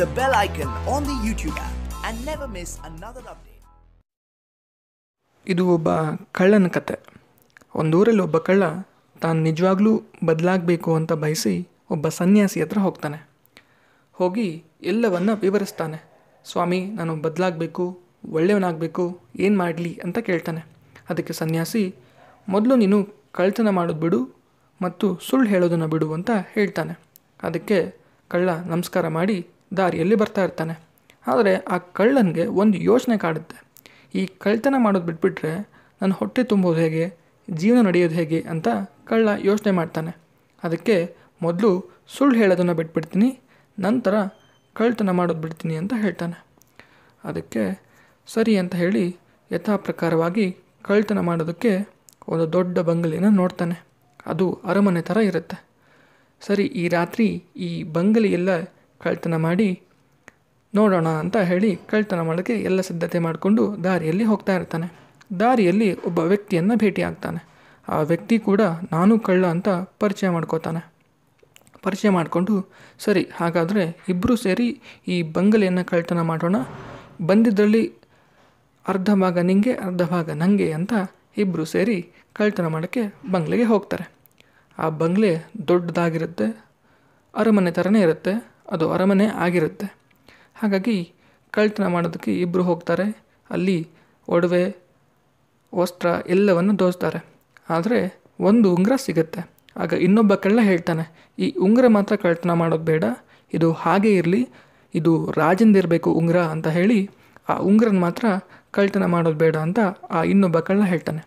The bell icon on the YouTube app and never miss another update. ಇದು ಒಬ್ಬ ಕಳ್ಳನ ಕತೆ. ಒಂದೂರಲ್ಲಿ ಒಬ್ಬ ಕಳ್ಳ ತಾನು ನಿಜವಾಗ್ಲೂ ಬದಲಾಗಬೇಕು ಅಂತ ಬಯಸಿ ಒಬ್ಬ ಸನ್ಯಾಸಿ ಹತ್ರ ಹೋಗ್ತಾನೆ. ಹೋಗಿ ಎಲ್ಲವನ್ನ ವಿವರಿಸ್ತಾನೆ. ಸ್ವಾಮಿ, ನಾನು ಬದಲಾಗಬೇಕು ಒಳ್ಳೆಯವನಾಗಬೇಕು ಏನು ಮಾಡಲಿ ಅಂತ ಕೇಳ್ತಾನೆ. ಅದಕ್ಕೆ ಸನ್ಯಾಸಿ, ಮೊದಲು ನೀನು ಕಳ್ತನ ಮಾಡೋದು ಬಿಡು ಮತ್ತು ಸುಳ್ಳು ಹೇಳೋದನ್ನು ಬಿಡು ಅಂತ ಹೇಳ್ತಾನೆ. ಅದಕ್ಕೆ ಕಳ್ಳ ನಮಸ್ಕಾರ ಮಾಡಿ ದಾರಿಯಲ್ಲಿ ಬರ್ತಾ ಇರ್ತಾನೆ. ಆದರೆ ಆ ಕಳ್ಳನಿಗೆ ಒಂದು ಯೋಚನೆ ಕಾಡುತ್ತೆ. ಈ ಕಳ್ತನ ಮಾಡೋದು ಬಿಟ್ಬಿಟ್ರೆ ನನ್ನ ಹೊಟ್ಟೆ ತುಂಬೋದು ಹೇಗೆ? ಜೀವನ ನಡೆಯೋದು ಹೇಗೆ ಅಂತ ಕಳ್ಳ ಯೋಚನೆ ಮಾಡ್ತಾನೆ. ಅದಕ್ಕೆ ಮೊದಲು ಸುಳ್ಳು ಹೇಳೋದನ್ನು ಬಿಟ್ಬಿಡ್ತೀನಿ, ನಂತರ ಕಳ್ತನ ಮಾಡೋದು ಬಿಡ್ತೀನಿ ಅಂತ ಹೇಳ್ತಾನೆ. ಅದಕ್ಕೆ ಸರಿ ಅಂತ ಹೇಳಿ ಯಥಾಪ್ರಕಾರವಾಗಿ ಕಳ್ತನ ಮಾಡೋದಕ್ಕೆ ಒಂದು ದೊಡ್ಡ ಬಂಗಲೆಯನ್ನು ನೋಡ್ತಾನೆ. ಅದು ಅರಮನೆ ಥರ ಇರುತ್ತೆ. ಸರಿ, ಈ ರಾತ್ರಿ ಈ ಬಂಗಲೆಯೆಲ್ಲ ಕಳ್ತನ ಮಾಡಿ ನೋಡೋಣ ಅಂತ ಹೇಳಿ ಕಳ್ತನ ಮಾಡೋಕ್ಕೆ ಎಲ್ಲ ಸಿದ್ಧತೆ ಮಾಡಿಕೊಂಡು ದಾರಿಯಲ್ಲಿ ಹೋಗ್ತಾ ಇರ್ತಾನೆ. ದಾರಿಯಲ್ಲಿ ಒಬ್ಬ ವ್ಯಕ್ತಿಯನ್ನು ಭೇಟಿ ಆಗ್ತಾನೆ. ಆ ವ್ಯಕ್ತಿ ಕೂಡ ನಾನು ಕಳ್ಳ ಅಂತ ಪರಿಚಯ ಮಾಡ್ಕೋತಾನೆ. ಪರಿಚಯ ಮಾಡಿಕೊಂಡು, ಸರಿ, ಹಾಗಾದರೆ ಇಬ್ಬರೂ ಸೇರಿ ಈ ಬಂಗಲೆಯನ್ನು ಕಳ್ತನ ಮಾಡೋಣ. ಬಂದಿದ್ದರಲ್ಲಿ ಅರ್ಧ ಭಾಗ ನಿಂಗೆ, ಅರ್ಧ ಭಾಗ ನನಗೆ ಅಂತ ಇಬ್ಬರು ಸೇರಿ ಕಳ್ತನ ಮಾಡೋಕ್ಕೆ ಬಂಗ್ಲೆಗೆ ಹೋಗ್ತಾರೆ. ಆ ಬಂಗ್ಲೆ ದೊಡ್ಡದಾಗಿರುತ್ತೆ, ಅರಮನೆ ಥರನೇ ಇರುತ್ತೆ. ಅದು ಅರಮನೆ ಆಗಿರುತ್ತೆ. ಹಾಗಾಗಿ ಕಳ್ತನ ಮಾಡೋದಕ್ಕೆ ಇಬ್ಬರು ಹೋಗ್ತಾರೆ. ಅಲ್ಲಿ ಒಡವೆ, ವಸ್ತ್ರ ಎಲ್ಲವನ್ನು ದೋಚ್ತಾರೆ ಆದರೆ ಒಂದು ಉಂಗುರ ಸಿಗುತ್ತೆ. ಆಗ ಇನ್ನೊಬ್ಬ ಕಳ್ಳ ಹೇಳ್ತಾನೆ, ಈ ಉಂಗುರ ಮಾತ್ರ ಕಳ್ತನ ಮಾಡೋದು ಬೇಡ. ಇದು ಹಾಗೆ ಇರಲಿ. ಇದು ರಾಜಂದಿರಬೇಕು ಉಂಗುರ ಅಂತ ಹೇಳಿ ಆ ಉಂಗುರನ ಮಾತ್ರ ಕಳ್ತನ ಮಾಡೋದು ಬೇಡ ಅಂತ ಆ ಇನ್ನೊಬ್ಬ ಕಳ್ಳ ಹೇಳ್ತಾನೆ.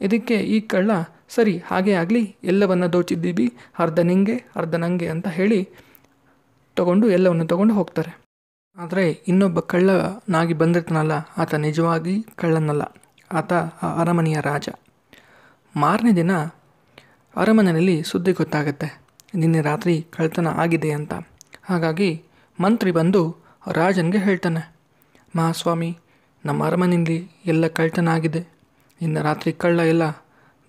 ಇದಕ್ಕೆ ಈ ಕಳ್ಳ, ಸರಿ, ಹಾಗೆ ಆಗಲಿ. ಎಲ್ಲವನ್ನು ದೋಚಿದ್ದೀವಿ. ಅರ್ಧ ನಿಂಗೆ, ಅರ್ಧ ನಂಗೆ ಅಂತ ಹೇಳಿ ತಗೊಂಡು ಎಲ್ಲವನ್ನು ತಗೊಂಡು ಹೋಗ್ತಾರೆ. ಆದರೆ ಇನ್ನೊಬ್ಬ ಕಳ್ಳನಾಗಿ ಬಂದಿರ್ತಾನಲ್ಲ, ಆತ ನಿಜವಾಗಿ ಕಳ್ಳನಲ್ಲ. ಆತ ಆ ಅರಮನೆಯ ರಾಜ. ಮಾರನೇ ದಿನ ಅರಮನೆಯಲ್ಲಿ ಸುದ್ದಿ ಗೊತ್ತಾಗುತ್ತೆ. ನಿನ್ನೆ ರಾತ್ರಿ ಕಳ್ತನ ಆಗಿದೆ ಅಂತ. ಹಾಗಾಗಿ ಮಂತ್ರಿ ಬಂದು ರಾಜನಿಗೆ ಹೇಳ್ತಾನೆ. ಮಹಾಸ್ವಾಮಿ, ನಮ್ಮ ಅರಮನೆಯಲ್ಲಿ ಎಲ್ಲ ಕಳ್ತನ ಆಗಿದೆ. ನಿನ್ನೆ ರಾತ್ರಿ ಕಳ್ಳ ಎಲ್ಲ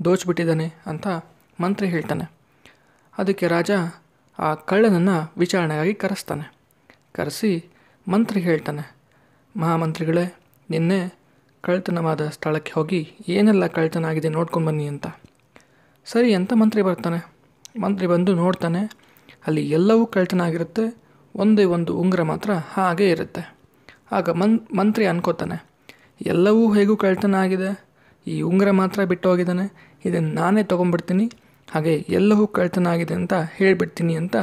ದೋಚ್ಬಿಟ್ಟಿದ್ದಾನೆ ಅಂತ ಮಂತ್ರಿ ಹೇಳ್ತಾನೆ. ಅದಕ್ಕೆ ರಾಜ ಆ ಕಳ್ಳನನ್ನು ವಿಚಾರಣೆಗಾಗಿ ಕರೆಸ್ತಾನೆ. ಕರೆಸಿ ಮಂತ್ರಿ ಹೇಳ್ತಾನೆ, ಮಹಾಮಂತ್ರಿಗಳೇ, ನಿನ್ನೆ ಕಳ್ತನವಾದ ಸ್ಥಳಕ್ಕೆ ಹೋಗಿ ಏನೆಲ್ಲ ಕಳ್ತನ ಆಗಿದೆ ನೋಡ್ಕೊಂಡು ಬನ್ನಿ ಅಂತ. ಸರಿ ಅಂತ ಮಂತ್ರಿ ಬರ್ತಾನೆ. ಮಂತ್ರಿ ಬಂದು ನೋಡ್ತಾನೆ, ಅಲ್ಲಿ ಎಲ್ಲವೂ ಕಳ್ತನ ಆಗಿರುತ್ತೆ ಒಂದೇ ಒಂದು ಉಂಗುರ ಮಾತ್ರ ಹಾಗೆ ಇರುತ್ತೆ. ಆಗ ಮನ್, ಮಂತ್ರಿ ಅನ್ಕೋತಾನೆ, ಎಲ್ಲವೂ ಹೇಗೂ ಕಳ್ತನ ಆಗಿದೆ? ಈ ಉಂಗುರ ಮಾತ್ರ ಬಿಟ್ಟು ಹೋಗಿದ್ದಾನೆ ಇದನ್ನು ನಾನೇ ತೊಗೊಂಡ್ಬಿಡ್ತೀನಿ. ಹಾಗೆ ಎಲ್ಲವೂ ಕಳ್ತನ ಆಗಿದೆ ಅಂತ ಹೇಳಿಬಿಡ್ತೀನಿ ಅಂತ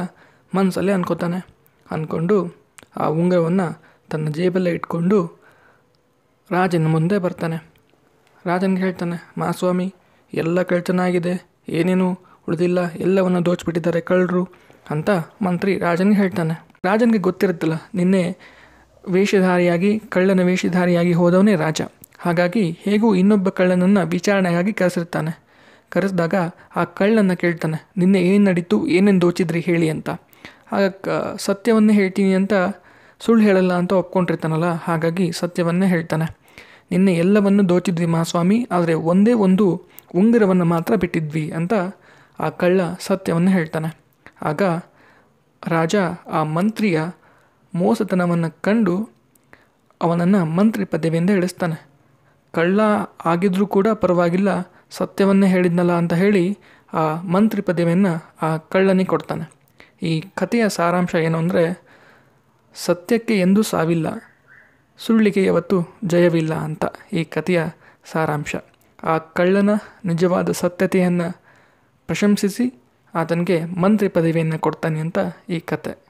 ಮನಸ್ಸಲ್ಲೇ ಅನ್ಕೋತಾನೆ. ಅಂದ್ಕೊಂಡು ಆ ಉಂಗರವನ್ನು ತನ್ನ ಜೇಬಲ್ಲೇ ಇಟ್ಕೊಂಡು ರಾಜನ ಮುಂದೆ ಬರ್ತಾನೆ. ರಾಜನಿಗೆ ಹೇಳ್ತಾನೆ ಮಾಸ್ವಾಮಿ ಎಲ್ಲ ಕಳ್ತನ ಆಗಿದೆ ಏನೇನು ಉಳಿದಿಲ್ಲ. ಎಲ್ಲವನ್ನು ದೋಚಿಬಿಟ್ಟಿದ್ದಾರೆ ಕಳ್ಳರು ಅಂತ ಮಂತ್ರಿ ರಾಜನಿಗೆ ಹೇಳ್ತಾನೆ. ರಾಜನಿಗೆ ಗೊತ್ತಿರುತ್ತಲ್ಲ, ನಿನ್ನೆ ವೇಷಧಾರಿಯಾಗಿ, ಕಳ್ಳನ ವೇಷಧಾರಿಯಾಗಿ ಹೋದವನೇ ರಾಜ. ಹಾಗಾಗಿ ಹೇಗೂ ಇನ್ನೊಬ್ಬ ಕಳ್ಳನನ್ನು ವಿಚಾರಣೆಗಾಗಿ ಕರೆಸಿರ್ತಾನೆ. ಕರೆಸಿದಾಗ ಆ ಕಳ್ಳನ್ನು ಕೇಳ್ತಾನೆ, ನಿನ್ನೆ ಏನು ನಡೀತು? ಏನೇನು ದೋಚಿದ್ರಿ ಹೇಳಿ ಅಂತ. ಆಗ ಸತ್ಯವನ್ನೇ ಹೇಳ್ತೀನಿ ಅಂತ ಸುಳ್ಳು ಹೇಳಲ್ಲ ಅಂತ ಒಪ್ಕೊಂಡಿರ್ತಾನಲ್ಲ, ಹಾಗಾಗಿ ಸತ್ಯವನ್ನೇ ಹೇಳ್ತಾನೆ. ನಿನ್ನೆ ಎಲ್ಲವನ್ನು ದೋಚಿದ್ವಿ ಮಹಾಸ್ವಾಮಿ, ಆದರೆ ಒಂದೇ ಒಂದು ಉಂಗುರವನ್ನು ಮಾತ್ರ ಬಿಟ್ಟಿದ್ವಿ ಅಂತ ಆ ಕಳ್ಳ ಸತ್ಯವನ್ನು ಹೇಳ್ತಾನೆ. ಆಗ ರಾಜ ಆ ಮಂತ್ರಿಯ ಮೋಸತನವನ್ನು ಕಂಡು ಅವನನ್ನು ಮಂತ್ರಿ ಪದವಿಯಿಂದ ಇಳಿಸ್ತಾನೆ ಕಳ್ಳ ಆಗಿದ್ರೂ ಕೂಡ ಪರವಾಗಿಲ್ಲ ಸತ್ಯವನ್ನೇ ಹೇಳಿದ್ನಲ್ಲ ಅಂತ ಹೇಳಿ ಆ ಮಂತ್ರಿ ಪದವಿಯನ್ನು ಆ ಕಳ್ಳನಿಗೆ ಕೊಡ್ತಾನೆ. ಈ ಕಥೆಯ ಸಾರಾಂಶ ಏನು ಅಂದರೆ, ಸತ್ಯಕ್ಕೆ ಎಂದೂ ಸಾವಿಲ್ಲ, ಸುಳ್ಳಿಗೆ ಯಾವತ್ತು ಜಯವಿಲ್ಲ ಅಂತ ಈ ಕಥೆಯ ಸಾರಾಂಶ. ಆ ಕಳ್ಳನ ನಿಜವಾದ ಸತ್ಯತೆಯನ್ನು ಪ್ರಶಂಸಿಸಿ, ಆತನಿಗೆ ಮಂತ್ರಿ ಪದವಿಯನ್ನು ಕೊಡ್ತಾನೆ ಅಂತ ಈ ಕತೆ